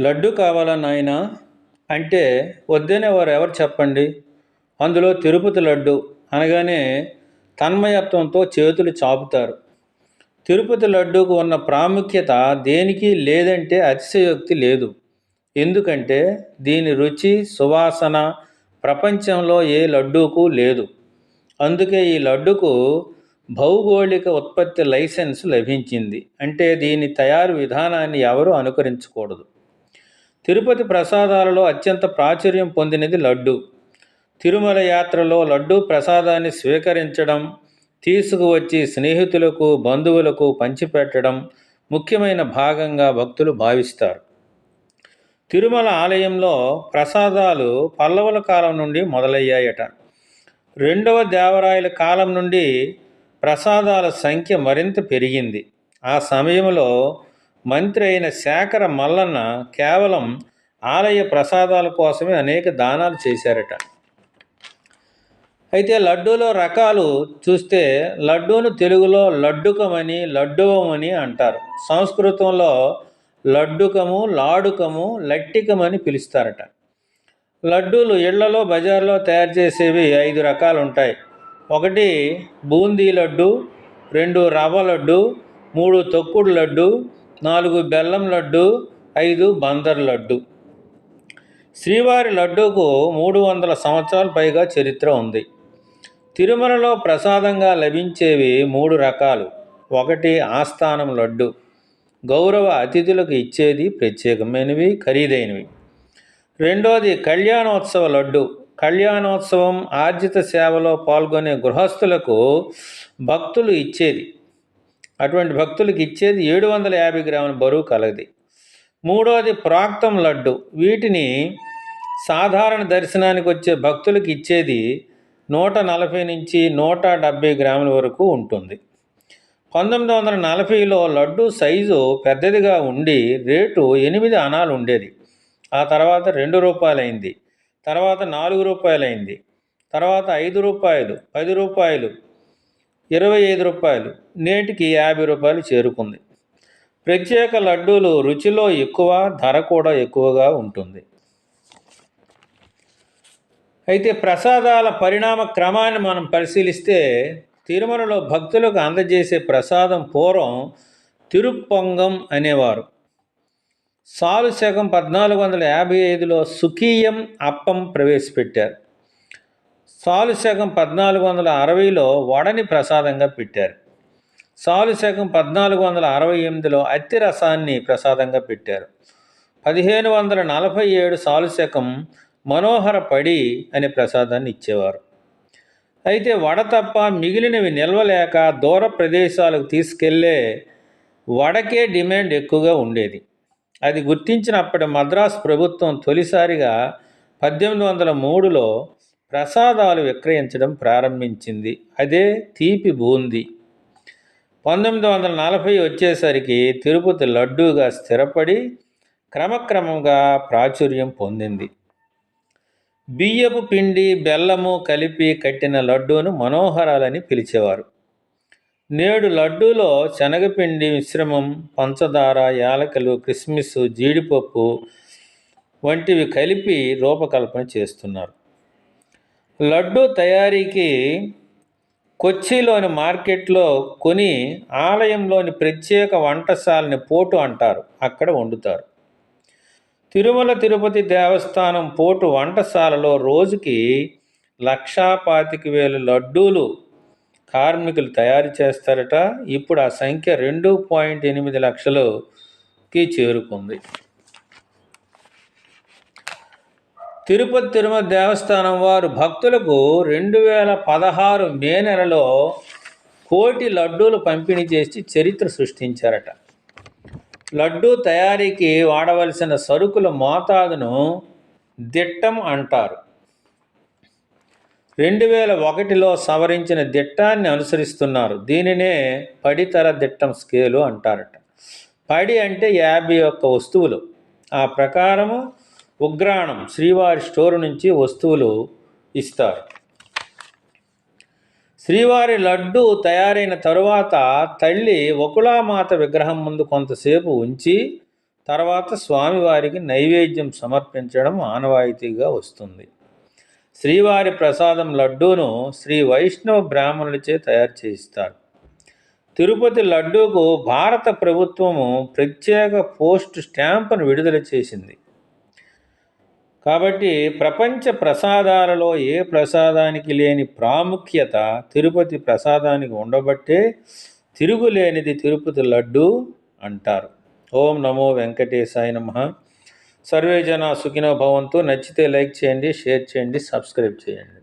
లడ్డు కావాలా నాయన? అంటే వద్దనే వారు ఎవరు చెప్పండి? అందులో తిరుపతి లడ్డు అనగానే తన్మయత్వంతో చేతులు చాపుతారు. తిరుపతి లడ్డూకు ఉన్న ప్రాముఖ్యత దేనికి లేదంటే అతిశయోక్తి లేదు. ఎందుకంటే దీని రుచి సువాసన ప్రపంచంలో ఏ లడ్డూకు లేదు. అందుకే ఈ లడ్డుకు భౌగోళిక ఉత్పత్తి లైసెన్స్ లభించింది. అంటే దీని తయారు విధానాన్ని ఎవరు అనుకరించకూడదు. తిరుపతి ప్రసాదాలలో అత్యంత ప్రాచుర్యం పొందినది లడ్డు. తిరుమల యాత్రలో లడ్డు ప్రసాదాన్ని స్వీకరించడం తీసుకువచ్చి స్నేహితులకు బంధువులకు పంచిపెట్టడం ముఖ్యమైన భాగంగా భక్తులు భావిస్తారు. తిరుమల ఆలయంలో ప్రసాదాలు పల్లవుల కాలం నుండి మొదలయ్యాయట. రెండవ దేవరాయల కాలం నుండి ప్రసాదాల సంఖ్య మరింత పెరిగింది. ఆ సమయంలో మంత్రి అయిన శేఖర మల్లన్న కేవలం ఆలయ ప్రసాదాల కోసమే అనేక దానాలు చేశారట. అయితే లడ్డూలో రకాలు చూస్తే లడ్డూను తెలుగులో లడ్డుకమని లడ్డువమని అంటారు. సంస్కృతంలో లడ్డుకము లాడుకము లట్టికమని పిలుస్తారట. లడ్డూలు ఇళ్ళలో బజార్లో తయారు చేసేవి ఐదు రకాలు ఉంటాయి ఒకటి బూందీ లడ్డు రెండు రవ్వ లడ్డు మూడు తొక్కుడు లడ్డు నాలుగు బెల్లం లడ్డు ఐదు బందర్ లడ్డు. శ్రీవారి లడ్డూకు మూడు వందల సంవత్సరాల పైగా చరిత్ర ఉంది. తిరుమలలో ప్రసాదంగా లభించేవి మూడు రకాలు. ఒకటి ఆస్థానం లడ్డు. గౌరవ అతిథులకు ఇచ్చేది ప్రత్యేకమైనవి ఖరీదైనవి. రెండోది కళ్యాణోత్సవ లడ్డు. కళ్యాణోత్సవం ఆర్జిత సేవలో పాల్గొనే గృహస్థులకు భక్తులు ఇచ్చేది. అటువంటి భక్తులకు ఇచ్చేది ఏడు వందల యాభై గ్రాముల బరువు కలది మూడోది ప్రాక్తం లడ్డు. వీటిని సాధారణ దర్శనానికి వచ్చే భక్తులకు ఇచ్చేది నూట నలభై నుంచి నూట డెబ్భై గ్రాముల వరకు ఉంటుంది. పంతొమ్మిది వందల నలభైలో లడ్డు సైజు పెద్దదిగా ఉండి రేటు ఎనిమిది అనాలు ఉండేది. ఆ తర్వాత రెండు రూపాయలైంది. తర్వాత నాలుగు రూపాయలైంది. తర్వాత ఐదు రూపాయలు పది రూపాయలు ఇరవై ఐదు రూపాయలు నేటికి యాభై రూపాయలు చేరుకుంది. ప్రత్యేక లడ్డూలు రుచిలో ఎక్కువ ధర కూడా ఎక్కువగా ఉంటుంది. అయితే ప్రసాదాల పరిణామ క్రమాన్ని మనం పరిశీలిస్తే తిరుమలలో భక్తులకు అందజేసే ప్రసాదం పూర్వం తిరుప్పొంగం అనేవారు. సాలు శకం పద్నాలుగు వందల యాభై ఐదులో సుఖీయం అప్పం ప్రవేశపెట్టారు. సాలు శకం పద్నాలుగు వందల అరవైలో వడని ప్రసాదంగా పెట్టారు. సాలు శకం పద్నాలుగు వందల అరవై ఎనిమిదిలో అత్తి రసాన్ని ప్రసాదంగా పెట్టారు. పదిహేను వందల నలభై ఏడు సాలు శకం మనోహర పడి అనే ప్రసాదాన్ని ఇచ్చేవారు. అయితే వడ తప్ప మిగిలినవి నిల్వలేక దూర ప్రదేశాలకు తీసుకెళ్ళే వడకే డిమాండ్ ఎక్కువగా ఉండేది. అది గుర్తించినప్పటి మద్రాసు ప్రభుత్వం తొలిసారిగా పద్దెనిమిది వందల మూడులో ప్రసాదాలు విక్రయించడం ప్రారంభించింది. అదే తీపి బూంది. పంతొమ్మిది వందల నలభై వచ్చేసరికి తిరుపతి లడ్డూగా స్థిరపడి క్రమక్రమంగా ప్రాచుర్యం పొందింది. బియ్యపు పిండి బెల్లము కలిపి కట్టిన లడ్డూను మనోహరాలని పిలిచేవారు. నేడు లడ్డూలో శనగపిండి మిశ్రమం పంచదార యాలకులు కిస్మిస్ జీడిపప్పు వంటివి కలిపి రూపకల్పన చేస్తున్నారు. లడ్డు తయారీకి కొచ్చిలోని మార్కెట్లో కొని ఆలయంలోని ప్రత్యేక వంటశాలని పోటు అంటారు. అక్కడ వండుతారు. తిరుమల తిరుపతి దేవస్థానం పోటు వంటశాలలో రోజుకి లక్షా పాతిక వేలు లడ్డూలు కార్మికులు తయారు చేస్తారట. ఇప్పుడు ఆ సంఖ్య రెండు పాయింట్ ఎనిమిది లక్షలుకి చేరుకుంది. తిరుపతి తిరుమల దేవస్థానం వారు భక్తులకు రెండు వేల పదహారు మే నెలలో కోటి లడ్డూలు పంపిణీ చేసి చరిత్ర సృష్టించారట. లడ్డూ తయారీకి వాడవలసిన సరుకుల మోతాదును దిట్టం అంటారు. రెండు వేల ఒకటిలో సవరించిన దిట్టాన్ని అనుసరిస్తున్నారు. దీనినే పడితర దిట్టం స్కేలు అంటారట. పడి అంటే యాభై ఒక్క వస్తువులు. ఆ ప్రకారము ఉగ్రాణం శ్రీవారి స్టోర్ నుంచి వస్తువులు ఇస్తారు. శ్రీవారి లడ్డు తయారైన తరువాత తల్లి వకుళామాత విగ్రహం ముందు కొంతసేపు ఉంచి తర్వాత స్వామివారికి నైవేద్యం సమర్పించడం ఆనవాయితీగా వస్తుంది. శ్రీవారి ప్రసాదం లడ్డూను శ్రీ వైష్ణవ బ్రాహ్మణులచే తయారు చేయిస్తారు. తిరుపతి లడ్డూకు భారత ప్రభుత్వము ప్రత్యేక పోస్ట్ స్టాంపును విడుదల చేసింది. కాబట్టి ప్రపంచ ప్రసాదాలలో ఏ ప్రసాదానికి లేని ప్రాముఖ్యత తిరుపతి ప్రసాదానికి ఉండబట్టే తిరుగులేనిది తిరుపతి లడ్డు అంటారు. ఓం నమో వెంకటేశాయ నమ. సర్వే జన సుఖినో భవంతు. నచ్చితే లైక్ చేయండి షేర్ చేయండి సబ్స్క్రైబ్ చేయండి.